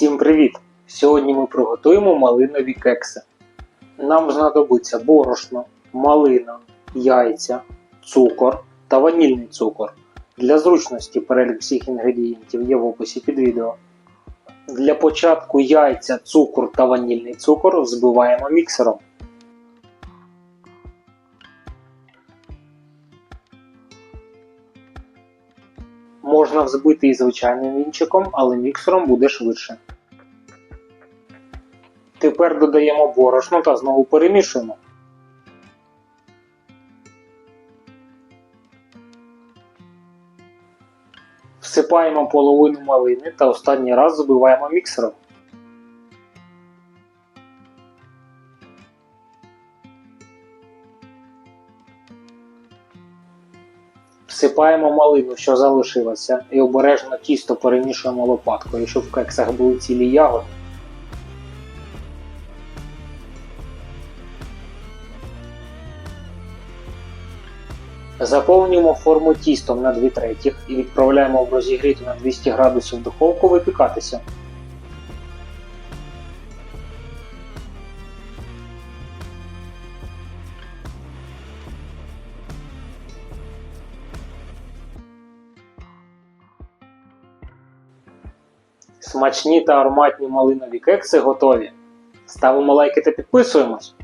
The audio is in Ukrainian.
Всім привіт! Сьогодні ми приготуємо малинові кекси. Нам знадобиться борошно, малина, яйця, цукор та ванільний цукор. Для зручності перелік всіх інгредієнтів є в описі під відео. Для початку яйця, цукор та ванільний цукор взбиваємо міксером. Можна взбити і звичайним вінчиком, але міксером буде швидше. Тепер додаємо борошно та знову перемішуємо. Всипаємо половину малини та останній раз збиваємо міксером. Всипаємо малину, що залишилося, і обережно тісто перемішуємо лопаткою, щоб в кексах були цілі ягоди. Заповнюємо форму тістом на 2 третіх і відправляємо в розігріту на 200 градусів духовку випікатися. Смачні та ароматні малинові кекси готові. Ставимо лайки та підписуємось.